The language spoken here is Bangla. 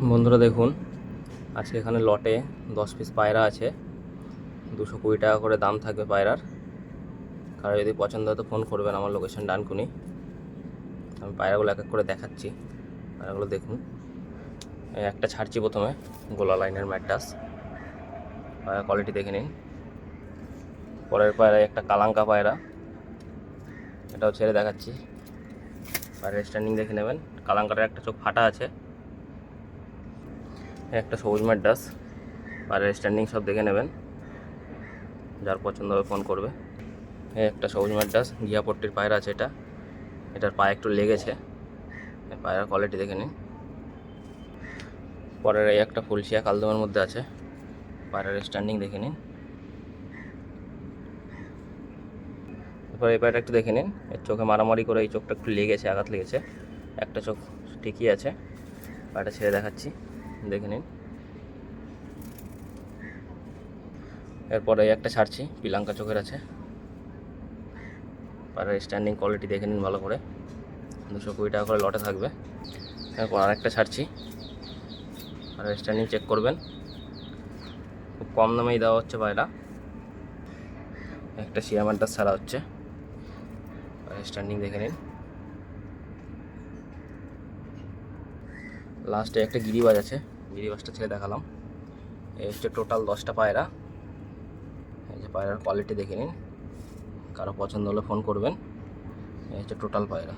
বন্ধুরা দেখুন, আজকে এখানে লটে দশ পিস পায়রা আছে। দুশো কুড়ি টাকা করে দাম থাকবে পায়রার। কারও যদি পছন্দ হয় তো ফোন করবেন, আমার লোকেশন ডানকুনি। আমি পায়রাগুলো এক এক করে দেখাচ্ছি। পায়রাগুলো দেখুন একটা ছাড়ছি প্রথমে, গোলা লাইনের ম্যাডাস পায়রা কোয়ালিটি দেখে নিন। পরের পায়রা একটা কালাঙ্কা পায়রা। এটাও ছেড়ে দেখাচ্ছি। পায়রা স্ট্যান্ডিং দেখে নেবেন। কালাঙ্কাটার একটা চোখ ফাটা আছে। একটা সবুজ ম্যাডাস আর স্ট্যান্ডিং সব দেখে নেবেন। যার পছন্দ হবে ফোন করবে। একটা সবুজ ম্যাডাস গিয়াপট্টির পায়ের আছে এটা। এটার পায়ে একটু লেগেছে। পায়ের কোয়ালিটি দেখে নিন। পরের এই একটা ফুলশিয়া কালদমের মধ্যে আছে। পায়রার স্ট্যান্ডিং দেখে নিন। এরপর এই পায়রা একটু দেখে নিন। এর চোখে মারামারি করে এই চোখটা একটু লেগেছে, আঘাত লেগেছে। একটা চোখ ঠিকই আছে। পায়রাটা ছেড়ে দেখাচ্ছি। দেখে নিন। এরপরে একটা ছাড়ছি পিলাঙ্কা চোখের আছে। আর স্ট্যান্ডিং কোয়ালিটি দেখে নিন ভালো করে। দুশো কুড়ি টাকা করে লটে থাকবে। এরপর আরেকটা ছাড়ছি। আর স্ট্যান্ডিং চেক করবেন। খুব কম দামেই দেওয়া হচ্ছে পায়রা। একটা শিয়ামারটা ছাড়া হচ্ছে। স্ট্যান্ডিং দেখে নিন। লাস্টে একটা গিরিবাজ আছে, গিরিবাজটা ছেড়ে দেখালাম। এই হচ্ছে টোটাল দশটা পায়রা। এই যে পায়রার কোয়ালিটি দেখে নিন। কারও পছন্দ হলে ফোন করবেন। এই হচ্ছে টোটাল পায়রা।